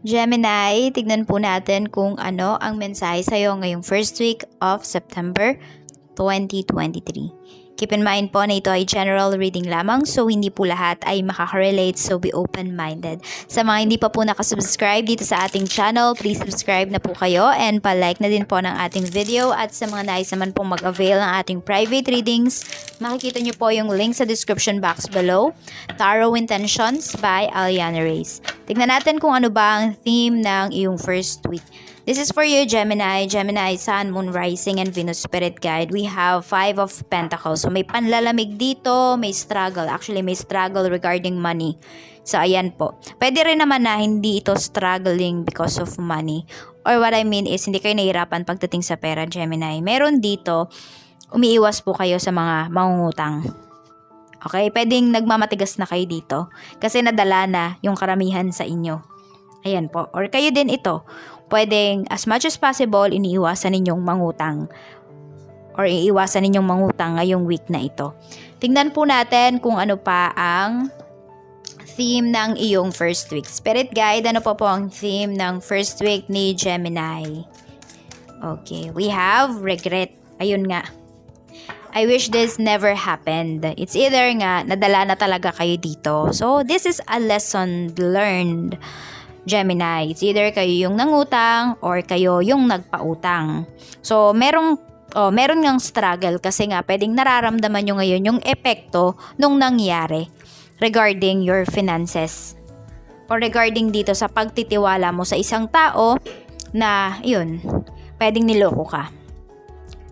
Gemini, tignan po natin kung ano ang mensahe sa'yo ngayong first week of September 2023. Keep in mind po na ito ay general reading lamang so hindi po lahat ay makaka-relate so be open-minded. Sa mga hindi pa po nakasubscribe dito sa ating channel, please subscribe na po kayo and pa-like na din po ng ating video at sa mga nais naman pong mag-avail ng ating private readings, makikita nyo po yung link sa description box below. Tarot Intentions by Aliana Reyes. Tignan natin kung ano ba ang theme ng iyong first week. This is for you, Gemini. Gemini, Sun, Moon, Rising, and Venus Spirit Guide. We have Five of Pentacles. So, may panlalamig dito, may struggle. Actually, may struggle regarding money. So, ayan po. Pwede rin naman na hindi ito struggling because of money. Or what I mean is, hindi kayo nahihirapan pagdating sa pera, Gemini. Meron dito, umiiwas po kayo sa mga mangungutang. Okay? Pwedeng nagmamatigas na kayo dito. Kasi nadala na yung karamihan sa inyo. Ayan po. Or kayo din ito. Pwedeng as much as possible, iniiwasan ninyong mangutang. Or iiwasan ninyong mangutang ngayong week na ito. Tingnan po natin kung ano pa ang theme ng iyong first week. Spirit guide, ano po po ang theme ng first week ni Gemini? Okay, we have regret. Ayun nga. I wish this never happened. It's either nga, nadala na talaga kayo dito. So, this is a lesson learned. Gemini. It's either kayo yung nangutang or kayo yung nagpautang. So, merong oh, meron ngang struggle kasi nga pwedeng nararamdaman nyo ngayon yung epekto nung nangyari regarding your finances or regarding dito sa pagtitiwala mo sa isang tao na yun, pwedeng niloko ka.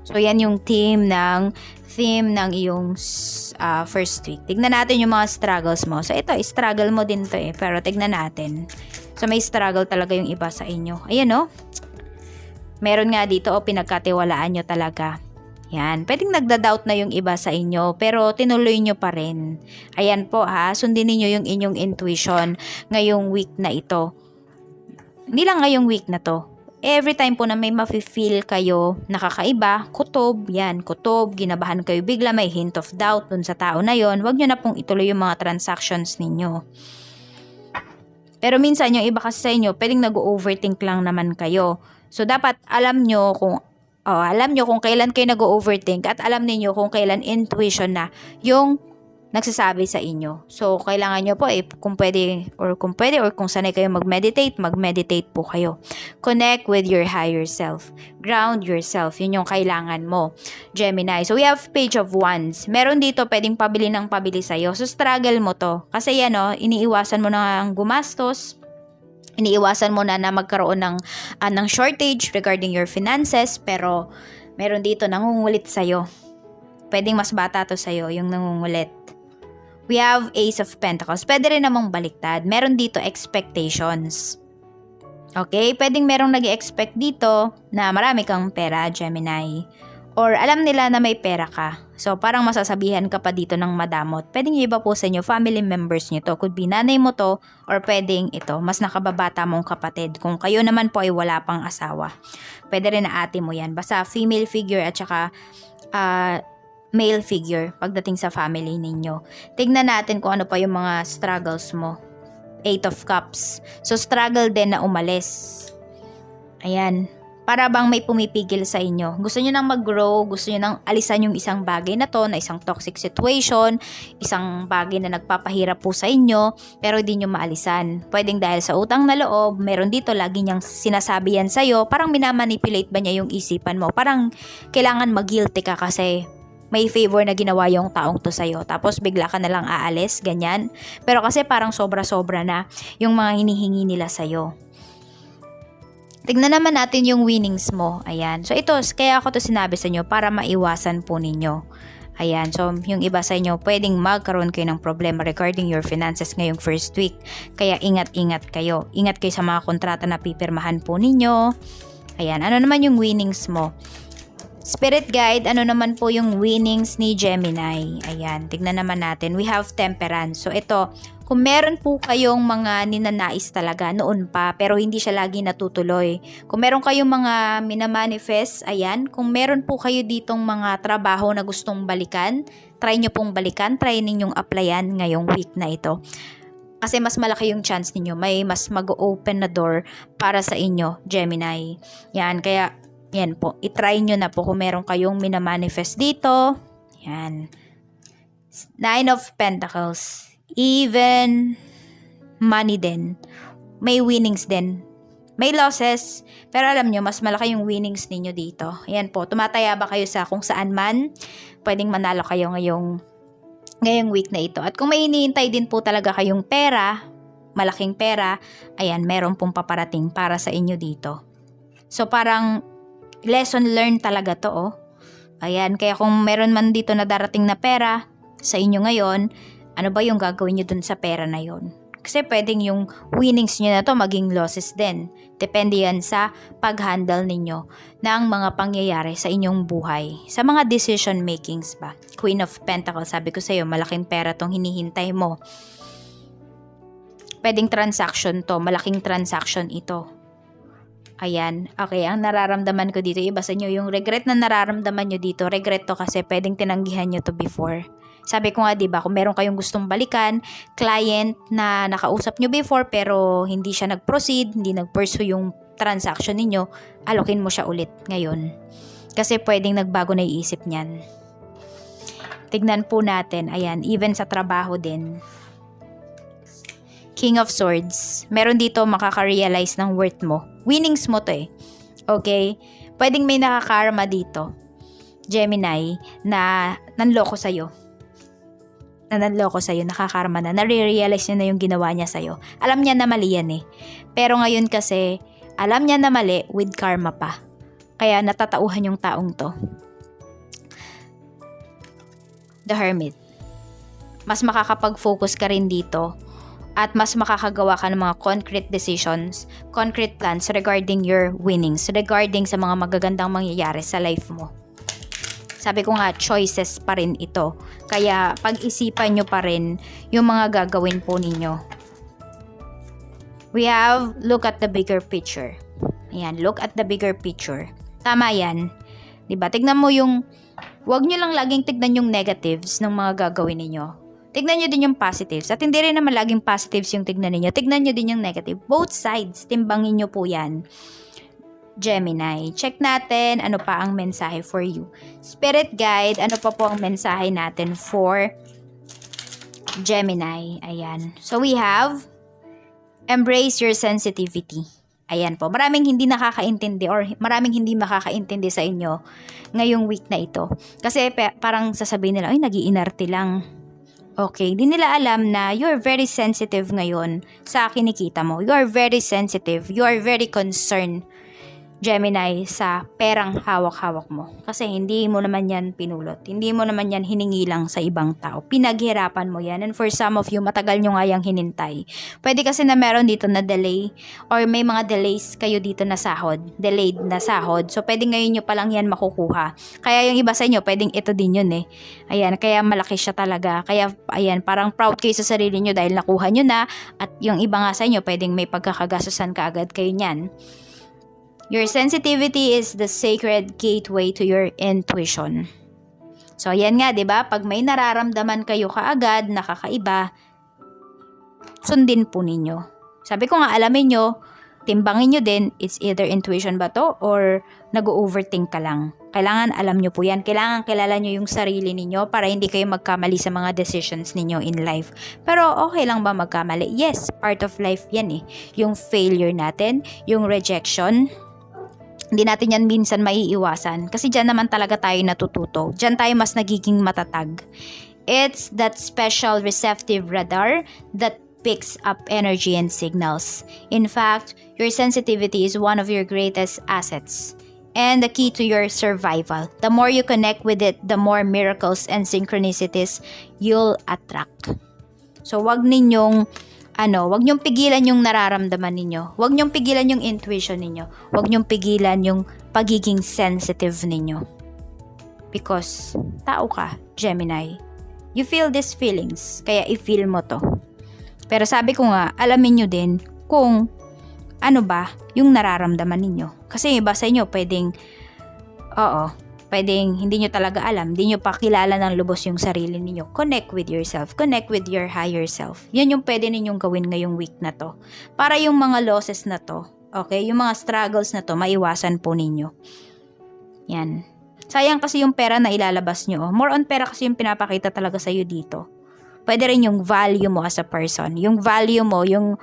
So, yan yung theme ng theme ng iyong uh, first week. Tignan natin yung mga struggles mo. So, ito, struggle mo din to eh. Pero tignan natin. So, may struggle talaga yung iba sa inyo. Ayan, no? Meron nga dito, o oh, pinagkatiwalaan nyo talaga. Yan. Pwedeng nagda-doubt na yung iba sa inyo, pero tinuloy nyo pa rin. Ayan po ha, sundin niyo yung inyong intuition ngayong week na ito. Hindi lang ngayong week na to. Every time po na may mafe-feel kayo nakakaiba, kutob, yan, kutob, ginabahan kayo bigla, may hint of doubt dun sa tao na yon, wag nyo na pong ituloy yung mga transactions ninyo. Pero minsan yung iba kasi sa inyo, pwedeng nag-overthink lang naman kayo. So dapat alam nyo kung oh, alam nyo kung kailan kayo nag-overthink at alam niyo kung kailan intuition na yung nagsasabi sa inyo. So, kailangan nyo po eh, kung pwede or kung pwede or kung sanay kayo mag-meditate, mag-meditate po kayo. Connect with your higher self. Ground yourself. Yun yung kailangan mo. Gemini. So, we have page of wands. Meron dito pwedeng pabili ng pabili sa'yo. So, struggle mo to. Kasi yan o, iniiwasan mo na ang gumastos. Iniiwasan mo na na magkaroon ng, uh, ng shortage regarding your finances. Pero, meron dito nangungulit sa'yo. Pwedeng mas bata to sa'yo, yung nangungulit We have Ace of Pentacles. Pwede rin namang baliktad. Meron dito expectations. Okay? Pwedeng merong nag expect dito na marami kang pera, Gemini. Or alam nila na may pera ka. So, parang masasabihan ka pa dito ng madamot. Pwedeng iba po sa inyo, family members nyo to. Could be nanay mo to, or pwedeng ito, mas nakababata mong kapatid. Kung kayo naman po ay wala pang asawa. Pwede rin na ate mo yan. Basta female figure at saka uh, male figure pagdating sa family ninyo. Tignan natin kung ano pa yung mga struggles mo. Eight of Cups. So, struggle din na umalis. Ayan. Para bang may pumipigil sa inyo. Gusto nyo nang mag-grow, gusto nyo nang alisan yung isang bagay na to, na isang toxic situation, isang bagay na nagpapahirap po sa inyo, pero hindi nyo maalisan. Pwedeng dahil sa utang na loob, meron dito lagi niyang sinasabi yan sa'yo, parang minamanipulate ba niya yung isipan mo? Parang kailangan mag-guilty ka kasi may favor na ginawa yung taong to sa'yo. Tapos bigla ka na lang aalis, ganyan. Pero kasi parang sobra-sobra na yung mga hinihingi nila sa'yo. Tignan naman natin yung winnings mo. Ayan. So ito, kaya ako to sinabi sa inyo para maiwasan po ninyo. Ayan, so yung iba sa inyo, pwedeng magkaroon kayo ng problema regarding your finances ngayong first week. Kaya ingat-ingat kayo. Ingat kayo sa mga kontrata na pipirmahan po ninyo. Ayan, ano naman yung winnings mo? Spirit guide, ano naman po yung winnings ni Gemini? Ayan, tignan naman natin. We have temperance. So ito, kung meron po kayong mga ninanais talaga noon pa pero hindi siya lagi natutuloy. Kung meron kayong mga minamanifest, ayan, kung meron po kayo ditong mga trabaho na gustong balikan, try nyo pong balikan, try ninyong applyan ngayong week na ito. Kasi mas malaki yung chance ninyo. May mas mag-open na door para sa inyo, Gemini. Yan, kaya yan po. I-try nyo na po kung meron kayong minamanifest dito. Yan. Nine of Pentacles. Even money din. May winnings din. May losses, pero alam nyo, mas malaki yung winnings ninyo dito. Ayan po, tumataya ba kayo sa kung saan man, pwedeng manalo kayo ngayong, ngayong week na ito. At kung may iniintay din po talaga kayong pera, malaking pera, ayan, meron pong paparating para sa inyo dito. So parang lesson learned talaga to, oh. Ayan, kaya kung meron man dito na darating na pera sa inyo ngayon, ano ba yung gagawin nyo dun sa pera na yon? Kasi pwedeng yung winnings nyo na to maging losses din. Depende yan sa pag-handle ninyo ng mga pangyayari sa inyong buhay. Sa mga decision makings ba. Queen of Pentacles, sabi ko sa iyo, malaking pera tong hinihintay mo. Pwedeng transaction to, malaking transaction ito. Ayan, okay, ang nararamdaman ko dito, iba sa inyo, yung regret na nararamdaman nyo dito, regret to kasi pwedeng tinanggihan nyo to before. Sabi ko nga, di ba, kung meron kayong gustong balikan, client na nakausap nyo before pero hindi siya nag-proceed, hindi nag-pursue yung transaction ninyo, alokin mo siya ulit ngayon. Kasi pwedeng nagbago na iisip niyan. Tignan po natin, ayan, even sa trabaho din. King of Swords. Meron dito makaka-realize ng worth mo. Winnings mo to eh. Okay? Pwedeng may nakakarma dito. Gemini na nanloko sa'yo na nanloko sa'yo, nakakarma na, nare-realize niya na yung ginawa niya sa'yo. Alam niya na mali yan eh. Pero ngayon kasi, alam niya na mali with karma pa. Kaya natatauhan yung taong to. The Hermit. Mas makakapag-focus ka rin dito at mas makakagawa ka ng mga concrete decisions, concrete plans regarding your winnings, regarding sa mga magagandang mangyayari sa life mo. Sabi ko nga, choices pa rin ito. Kaya pag-isipan nyo pa rin yung mga gagawin po ninyo. We have look at the bigger picture. Ayan, look at the bigger picture. Tama yan. 'Di ba? Tignan mo yung Huwag nyo lang laging tignan yung negatives ng mga gagawin ninyo. Tignan nyo din yung positives. At hindi rin naman laging positives yung tignan ninyo. Tignan nyo din yung negative. Both sides, timbangin nyo po yan. Gemini. Check natin ano pa ang mensahe for you. Spirit guide, ano pa po ang mensahe natin for Gemini. Ayan. So we have embrace your sensitivity. Ayan po. Maraming hindi nakakaintindi or maraming hindi makakaintindi sa inyo ngayong week na ito. Kasi parang sasabihin nila, ay, nagiinarte lang. Okay, di nila alam na you're very sensitive ngayon sa kinikita mo. You are very sensitive. You are very concerned Gemini sa perang hawak-hawak mo. Kasi hindi mo naman yan pinulot. Hindi mo naman yan hiningi lang sa ibang tao. Pinaghirapan mo yan. And for some of you, matagal nyo nga yung hinintay. Pwede kasi na meron dito na delay or may mga delays kayo dito na sahod. Delayed na sahod. So, pwede ngayon nyo palang yan makukuha. Kaya yung iba sa inyo, pwedeng ito din yun eh. Ayan, kaya malaki siya talaga. Kaya, ayan, parang proud kayo sa sarili nyo dahil nakuha nyo na. At yung iba nga sa inyo, pwedeng may pagkakagasusan ka agad kayo niyan. Your sensitivity is the sacred gateway to your intuition. So, yan nga, di ba? Pag may nararamdaman kayo kaagad, nakakaiba, sundin po ninyo. Sabi ko nga, alamin nyo, timbangin nyo din, it's either intuition ba to or nag-overthink ka lang. Kailangan alam nyo po yan. Kailangan kilala nyo yung sarili ninyo para hindi kayo magkamali sa mga decisions ninyo in life. Pero okay lang ba magkamali? Yes, part of life yan eh. Yung failure natin, yung rejection, hindi natin yan minsan maiiwasan. Kasi dyan naman talaga tayo natututo. Dyan tayo mas nagiging matatag. It's that special receptive radar that picks up energy and signals. In fact, your sensitivity is one of your greatest assets and the key to your survival. The more you connect with it, the more miracles and synchronicities you'll attract. So, wag ninyong ano, wag niyong pigilan yung nararamdaman ninyo. Wag niyong pigilan yung intuition ninyo. Wag niyong pigilan yung pagiging sensitive ninyo. Because tao ka, Gemini. You feel these feelings, kaya i-feel mo to. Pero sabi ko nga, alamin nyo din kung ano ba yung nararamdaman ninyo. Kasi iba sa inyo pwedeng, oo, pwedeng hindi nyo talaga alam, hindi nyo pa kilala ng lubos yung sarili ninyo. Connect with yourself. Connect with your higher self. Yan yung pwede ninyong gawin ngayong week na to. Para yung mga losses na to, okay, yung mga struggles na to, maiwasan po ninyo. Yan. Sayang kasi yung pera na ilalabas nyo. oh. More on pera kasi yung pinapakita talaga sa'yo dito. Pwede rin yung value mo as a person. Yung value mo, yung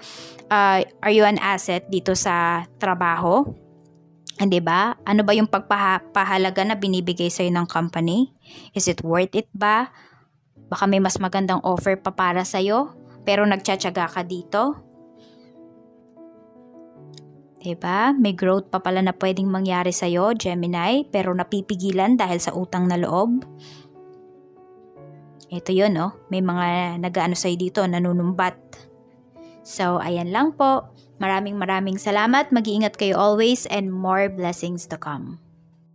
uh, are you an asset dito sa trabaho? Hindi ba? Ano ba yung pagpahalaga na binibigay sa'yo ng company? Is it worth it ba? Baka may mas magandang offer pa para sa'yo, pero nagtsatsaga ka dito. 'Di ba? May growth pa pala na pwedeng mangyari sa'yo, Gemini, pero napipigilan dahil sa utang na loob. Ito yun, no? May mga nag-ano sa'yo dito, nanunumbat. So, ayan lang po. Maraming maraming salamat. Mag-iingat kayo always and more blessings to come.